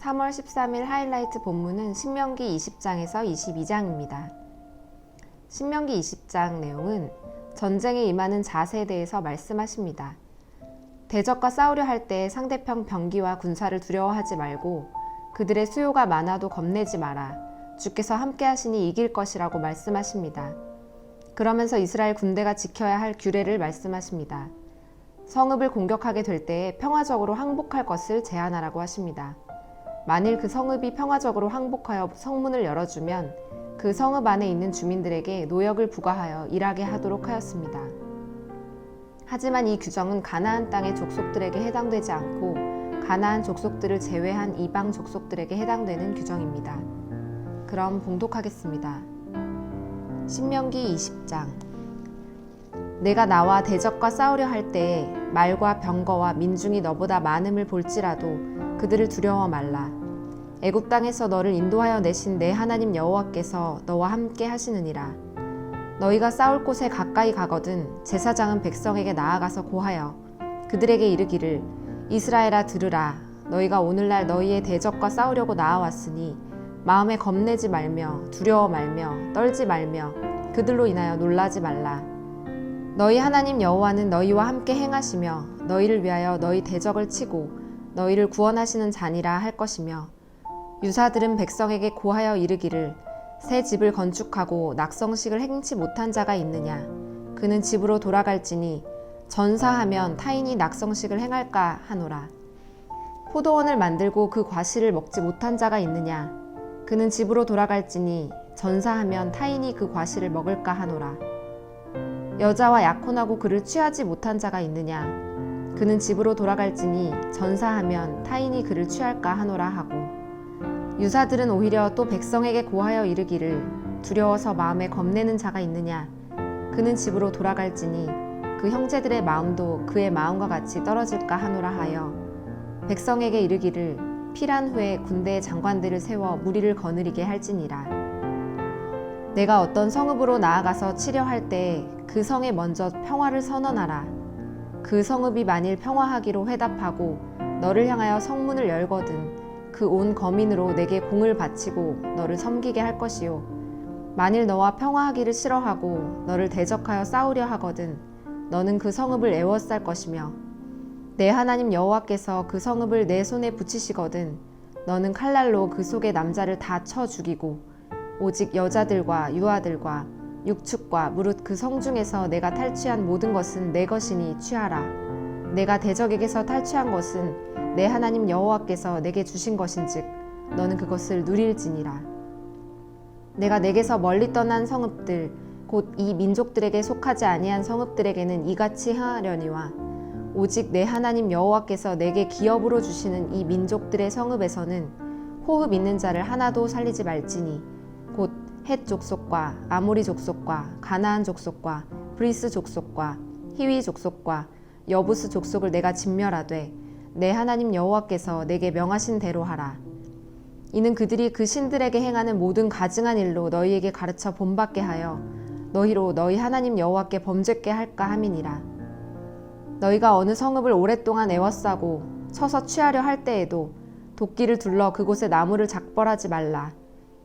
(3월 13일) 하이라이트 본문은 신명기 20장에서 22장입니다. 신명기 20장 내용은 전쟁에 임하는 자세에 대해서 말씀하십니다. 대적과 싸우려 할 때 상대편 병기와 군사를 두려워하지 말고 그들의 수요가 많아도 겁내지 마라. 주께서 함께 하시니 이길 것이라고 말씀하십니다. 그러면서 이스라엘 군대가 지켜야 할 규례를 말씀하십니다. 성읍을 공격하게 될 때에 평화적으로 항복할 것을 제안하라고 하십니다. 만일 그 성읍이 평화적으로 항복하여 성문을 열어주면 그 성읍 안에 있는 주민들에게 노역을 부과하여 일하게 하도록 하였습니다. 하지만 이 규정은 가나안 땅의 족속들에게 해당되지 않고 가나안 족속들을 제외한 이방 족속들에게 해당되는 규정입니다. 그럼 봉독하겠습니다. 신명기 20장 내가 나와 대적과 싸우려 할 때에 말과 병거와 민중이 너보다 많음을 볼지라도 그들을 두려워 말라. 애굽 땅에서 너를 인도하여 내신 내 하나님 여호와께서 너와 함께 하시느니라. 너희가 싸울 곳에 가까이 가거든 제사장은 백성에게 나아가서 고하여 그들에게 이르기를 이스라엘아 들으라. 너희가 오늘날 너희의 대적과 싸우려고 나아왔으니 마음에 겁내지 말며 두려워 말며 떨지 말며 그들로 인하여 놀라지 말라. 너희 하나님 여호와는 너희와 함께 행하시며 너희를 위하여 너희 대적을 치고 너희를 구원하시는 자니라 할 것이며 유사들은 백성에게 고하여 이르기를 새 집을 건축하고 낙성식을 행치 못한 자가 있느냐? 그는 집으로 돌아갈지니 전사하면 타인이 낙성식을 행할까 하노라. 포도원을 만들고 그 과실을 먹지 못한 자가 있느냐? 그는 집으로 돌아갈지니 전사하면 타인이 그 과실을 먹을까 하노라. 여자와 약혼하고 그를 취하지 못한 자가 있느냐? 그는 집으로 돌아갈지니 전사하면 타인이 그를 취할까 하노라 하고 유사들은 오히려 또 백성에게 고하여 이르기를 두려워서 마음에 겁내는 자가 있느냐? 그는 집으로 돌아갈지니 그 형제들의 마음도 그의 마음과 같이 떨어질까 하노라 하여 백성에게 이르기를 필한 후에 군대의 장관들을 세워 무리를 거느리게 할지니라. 내가 어떤 성읍으로 나아가서 치려 할 때 그 성에 먼저 평화를 선언하라. 그 성읍이 만일 평화하기로 회답하고 너를 향하여 성문을 열거든 그 온 거민으로 내게 공을 바치고 너를 섬기게 할 것이요. 만일 너와 평화하기를 싫어하고 너를 대적하여 싸우려 하거든 너는 그 성읍을 애워쌀 것이며 내 하나님 여호와께서 그 성읍을 내 손에 붙이시거든 너는 칼날로 그 속의 남자를 다 쳐 죽이고 오직 여자들과 유아들과 육축과 무릇 그 성 중에서 내가 탈취한 모든 것은 내 것이니 취하라 내가 대적에게서 탈취한 것은 내 하나님 여호와께서 내게 주신 것인즉 너는 그것을 누릴지니라. 내가 내게서 멀리 떠난 성읍들 곧 이 민족들에게 속하지 아니한 성읍들에게는 이같이 행하려니와 오직 내 하나님 여호와께서 내게 기업으로 주시는 이 민족들의 성읍에서는 호흡 있는 자를 하나도 살리지 말지니 곧 헷 족속과 아모리 족속과 가나안 족속과 브리스 족속과 히위 족속과 여부스 족속을 내가 진멸하되 내 하나님 여호와께서 내게 명하신 대로 하라. 이는 그들이 그 신들에게 행하는 모든 가증한 일로 너희에게 가르쳐 본받게 하여 너희로 너희 하나님 여호와께 범죄케 할까 함이니라. 너희가 어느 성읍을 오랫동안 애워싸고 쳐서 취하려 할 때에도 도끼를 둘러 그곳에 나무를 작벌하지 말라.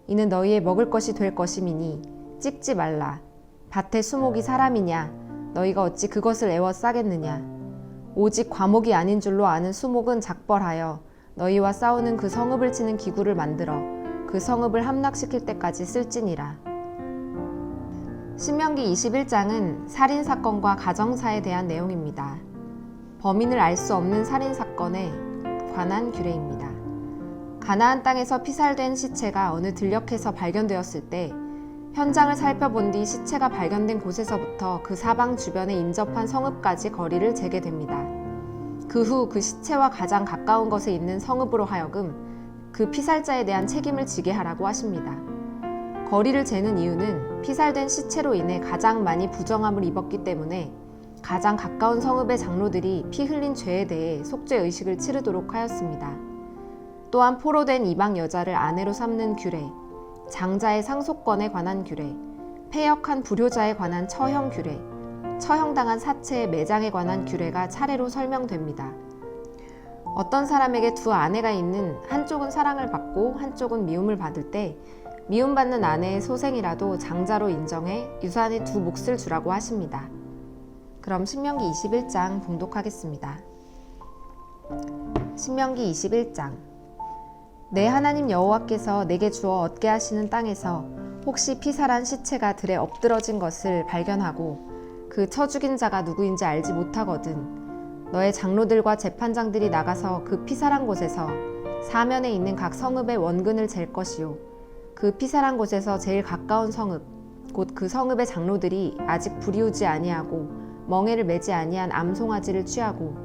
이는 너희의 먹을 것이 될 것임이니 찍지 말라. 밭의 수목이 사람이냐? 너희가 어찌 그것을 애워 싸겠느냐? 오직 과목이 아닌 줄로 아는 수목은 작벌하여 너희와 싸우는 그 성읍을 치는 기구를 만들어 그 성읍을 함락시킬 때까지 쓸지니라. 신명기 21장은 살인 사건과 가정사에 대한 내용입니다. 범인을 알 수 없는 살인 사건에 관한 규례입니다. 가나안 땅에서 피살된 시체가 어느 들녘에서 발견되었을 때 현장을 살펴본 뒤 시체가 발견된 곳에서부터 그 사방 주변에 인접한 성읍까지 거리를 재게 됩니다. 그후그 시체와 가장 가까운 것에 있는 성읍으로 하여금 그 피살자에 대한 책임을 지게 하라고 하십니다. 거리를 재는 이유는 피살된 시체로 인해 가장 많이 부정함을 입었기 때문에 가장 가까운 성읍의 장로들이 피 흘린 죄에 대해 속죄 의식을 치르도록 하였습니다. 또한 포로된 이방 여자를 아내로 삼는 규례, 장자의 상속권에 관한 규례, 폐역한 불효자에 관한 처형 규례, 처형당한 사체의 매장에 관한 규례가 차례로 설명됩니다. 어떤 사람에게 두 아내가 있는 한쪽은 사랑을 받고 한쪽은 미움을 받을 때 미움받는 아내의 소생이라도 장자로 인정해 유산의 두 몫을 주라고 하십니다. 그럼 신명기 21장 봉독하겠습니다. 신명기 21장 내 하나님 여호와께서 내게 주어 얻게 하시는 땅에서 혹시 피살한 시체가 들에 엎드러진 것을 발견하고 그쳐 죽인 자가 누구인지 알지 못하거든 너의 장로들과 재판장들이 나가서 그 피살한 곳에서 사면에 있는 각 성읍의 원근을 잴 것이요. 그 피살한 곳에서 제일 가까운 성읍 곧 그 성읍의 장로들이 아직 불이우지 아니하고 멍에를 매지 아니한 암송아지를 취하고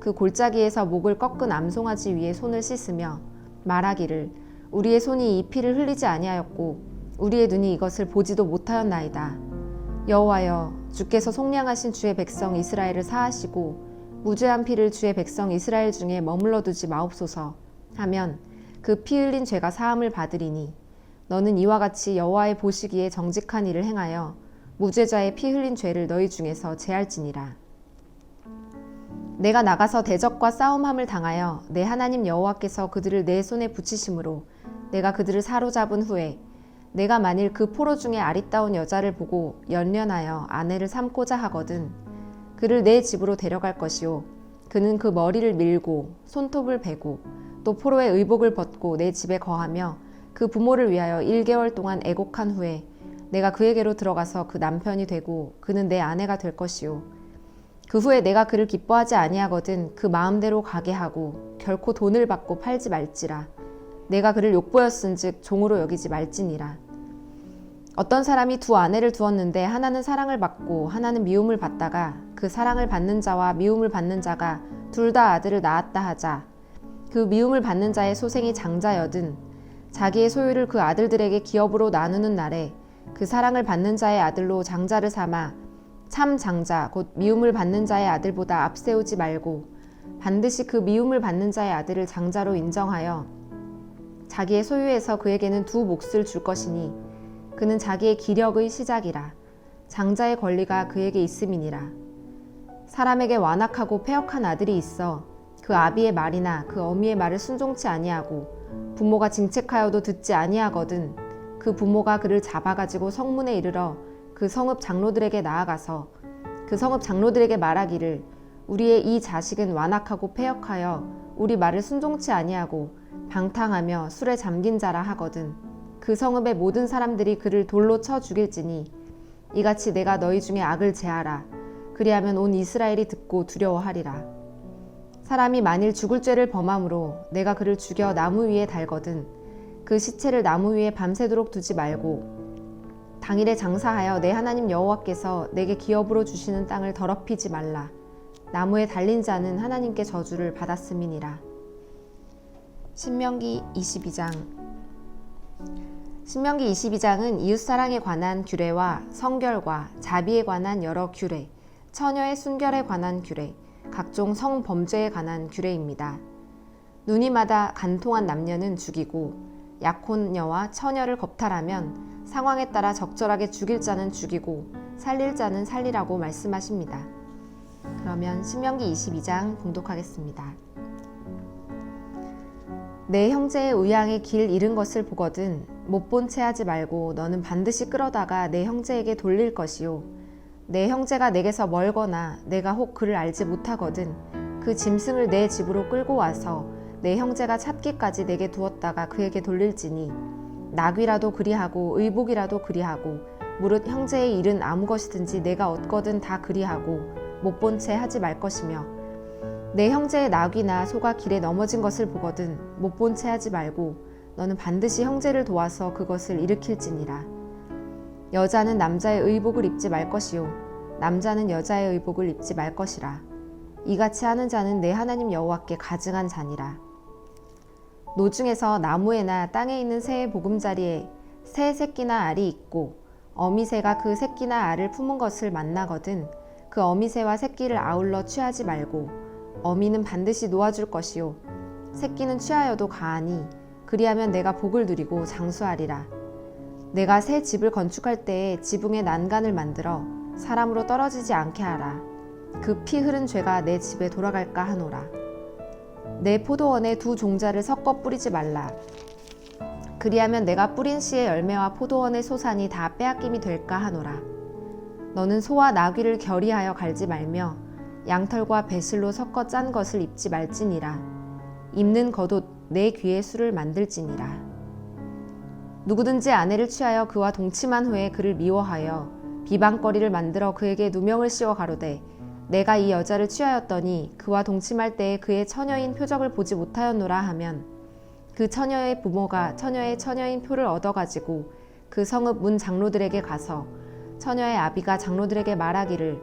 그 골짜기에서 목을 꺾은 암송아지 위에 손을 씻으며 말하기를 우리의 손이 이 피를 흘리지 아니하였고 우리의 눈이 이것을 보지도 못하였나이다. 여호와여 주께서 속량하신 주의 백성 이스라엘을 사하시고 무죄한 피를 주의 백성 이스라엘 중에 머물러 두지 마옵소서 하면 그 피 흘린 죄가 사함을 받으리니 너는 이와 같이 여호와의 보시기에 정직한 일을 행하여 무죄자의 피 흘린 죄를 너희 중에서 제할지니라. 내가 나가서 대적과 싸움함을 당하여 내 하나님 여호와께서 그들을 내 손에 붙이심으로 내가 그들을 사로잡은 후에 내가 만일 그 포로 중에 아리따운 여자를 보고 연련하여 아내를 삼고자 하거든 그를 내 집으로 데려갈 것이요. 그는 그 머리를 밀고 손톱을 베고 또 포로의 의복을 벗고 내 집에 거하며 그 부모를 위하여 1개월 동안 애곡한 후에 내가 그에게로 들어가서 그 남편이 되고 그는 내 아내가 될 것이요 그 후에 내가 그를 기뻐하지 아니하거든 그 마음대로 가게 하고 결코 돈을 받고 팔지 말지라. 내가 그를 욕보였은즉 종으로 여기지 말지니라. 어떤 사람이 두 아내를 두었는데 하나는 사랑을 받고 하나는 미움을 받다가 그 사랑을 받는 자와 미움을 받는 자가 둘 다 아들을 낳았다 하자. 그 미움을 받는 자의 소생이 장자여든 자기의 소유를 그 아들들에게 기업으로 나누는 날에 그 사랑을 받는 자의 아들로 장자를 삼아 참 장자 곧 미움을 받는 자의 아들보다 앞세우지 말고 반드시 그 미움을 받는 자의 아들을 장자로 인정하여 자기의 소유에서 그에게는 두 몫을 줄 것이니 그는 자기의 기력의 시작이라 장자의 권리가 그에게 있음이니라. 사람에게 완악하고 폐역한 아들이 있어 그 아비의 말이나 그 어미의 말을 순종치 아니하고 부모가 징책하여도 듣지 아니하거든 그 부모가 그를 잡아가지고 성문에 이르러 그 성읍 장로들에게 나아가서 그 성읍 장로들에게 말하기를 우리의 이 자식은 완악하고 폐역하여 우리 말을 순종치 아니하고 방탕하며 술에 잠긴 자라 하거든 그 성읍의 모든 사람들이 그를 돌로 쳐 죽일지니 이같이 내가 너희 중에 악을 제하라. 그리하면 온 이스라엘이 듣고 두려워하리라. 사람이 만일 죽을 죄를 범함으로 내가 그를 죽여 나무 위에 달거든 그 시체를 나무 위에 밤새도록 두지 말고 당일에 장사하여 내 하나님 여호와께서 내게 기업으로 주시는 땅을 더럽히지 말라. 나무에 달린 자는 하나님께 저주를 받았음이니라. 신명기 22장 신명기 22장은 이웃사랑에 관한 규례와 성결과 자비에 관한 여러 규례, 처녀의 순결에 관한 규례, 각종 성범죄에 관한 규례입니다. 눈이마다 간통한 남녀는 죽이고 약혼녀와 처녀를 겁탈하면 상황에 따라 적절하게 죽일 자는 죽이고 살릴 자는 살리라고 말씀하십니다. 그러면 신명기 22장 봉독하겠습니다. 내 형제의 의향의 길 잃은 것을 보거든 못 본 채 하지 말고 너는 반드시 끌어다가 내 형제에게 돌릴 것이요 내 형제가 내게서 멀거나 내가 혹 그를 알지 못하거든 그 짐승을 내 집으로 끌고 와서 내 형제가 찾기까지 내게 두었다가 그에게 돌릴지니 낙위라도 그리하고 의복이라도 그리하고 무릇 형제의 일은 아무 것이든지 내가 얻거든 다 그리하고 못 본 채 하지 말 것이며 내 형제의 낙이나 소가 길에 넘어진 것을 보거든 못 본 채 하지 말고 너는 반드시 형제를 도와서 그것을 일으킬지니라. 여자는 남자의 의복을 입지 말 것이요 남자는 여자의 의복을 입지 말 것이라. 이같이 하는 자는 내 하나님 여호와께 가증한 자니라. 노중에서 나무에나 땅에 있는 새의 보금자리에 새 새끼나 알이 있고 어미새가 그 새끼나 알을 품은 것을 만나거든 그 어미새와 새끼를 아울러 취하지 말고 어미는 반드시 놓아줄 것이요 새끼는 취하여도 가하니 그리하면 내가 복을 누리고 장수하리라. 내가 새 집을 건축할 때에 지붕에 난간을 만들어 사람으로 떨어지지 않게 하라. 그 피 흐른 죄가 내 집에 돌아갈까 하노라 내 포도원에 두 종자를 섞어 뿌리지 말라 그리하면 내가 뿌린 씨의 열매와 포도원의 소산이 다 빼앗김이 될까 하노라. 너는 소와 나귀를 결의하여 갈지 말며 양털과 배슬로 섞어 짠 것을 입지 말지니라. 입는 겉옷 내 귀에 술을 만들지니라. 누구든지 아내를 취하여 그와 동침한 후에 그를 미워하여 비방거리를 만들어 그에게 누명을 씌워 가로되 내가 이 여자를 취하였더니 그와 동침할 때에 그의 처녀인 표적을 보지 못하였노라 하면 그 처녀의 부모가 처녀의 처녀인 표를 얻어가지고 그 성읍 문 장로들에게 가서 처녀의 아비가 장로들에게 말하기를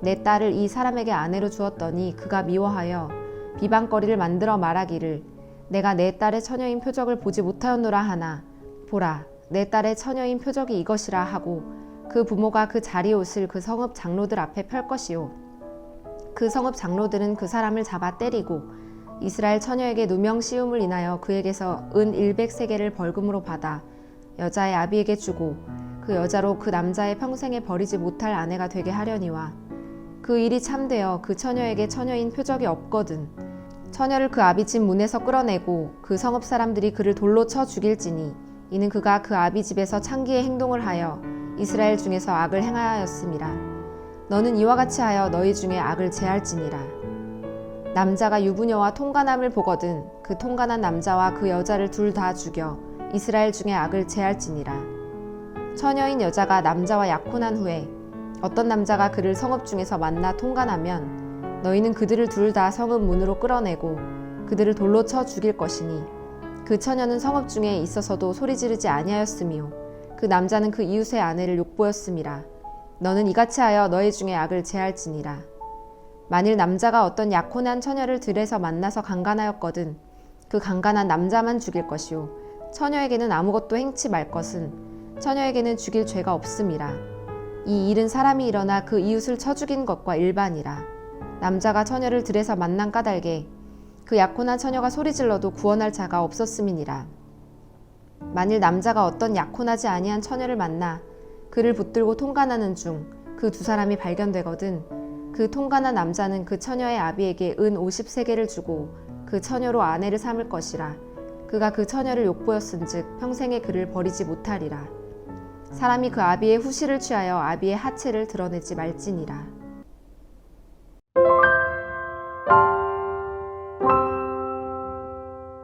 내 딸을 이 사람에게 아내로 주었더니 그가 미워하여 비방거리를 만들어 말하기를 내가 내 딸의 처녀인 표적을 보지 못하였노라 하나 보라 내 딸의 처녀인 표적이 이것이라 하고 그 부모가 그 자리 옷을 그 성읍 장로들 앞에 펼 것이요 그 성읍 장로들은 그 사람을 잡아 때리고 이스라엘 처녀에게 누명 씌움을 인하여 그에게서 은 100세계를 벌금으로 받아 여자의 아비에게 주고 그 여자로 그 남자의 평생에 버리지 못할 아내가 되게 하려니와 그 일이 참되어 그 처녀에게 처녀인 표적이 없거든 처녀를 그 아비 집 문에서 끌어내고 그 성읍 사람들이 그를 돌로 쳐 죽일지니 이는 그가 그 아비 집에서 창기의 행동을 하여 이스라엘 중에서 악을 행하였음이라 너는 이와 같이 하여 너희 중에 악을 제할지니라 남자가 유부녀와 통간함을 보거든 그 통간한 남자와 그 여자를 둘 다 죽여 이스라엘 중에 악을 제할지니라. 처녀인 여자가 남자와 약혼한 후에 어떤 남자가 그를 성읍 중에서 만나 통간하면 너희는 그들을 둘 다 성읍 문으로 끌어내고 그들을 돌로 쳐 죽일 것이니 그 처녀는 성읍 중에 있어서도 소리 지르지 아니하였으며 그 남자는 그 이웃의 아내를 욕보였음이라 너는 이같이 하여 너희 중에 악을 제할지니라. 만일 남자가 어떤 약혼한 처녀를 들에서 만나서 강간하였거든 그 강간한 남자만 죽일 것이요 처녀에게는 아무것도 행치 말 것은 처녀에게는 죽일 죄가 없음이라. 이 일은 사람이 일어나 그 이웃을 쳐 죽인 것과 일반이라. 남자가 처녀를 들에서 만난 까닭에 그 약혼한 처녀가 소리질러도 구원할 자가 없었음이니라. 만일 남자가 어떤 약혼하지 아니한 처녀를 만나 그를 붙들고 통간하는 중 그 두 사람이 발견되거든 그 통관한 남자는 그 처녀의 아비에게 은 50세계를 주고 그 처녀로 아내를 삼을 것이라. 그가 그 처녀를 욕보였은즉 평생에 그를 버리지 못하리라. 사람이 그 아비의 후시를 취하여 아비의 하체를 드러내지 말지니라.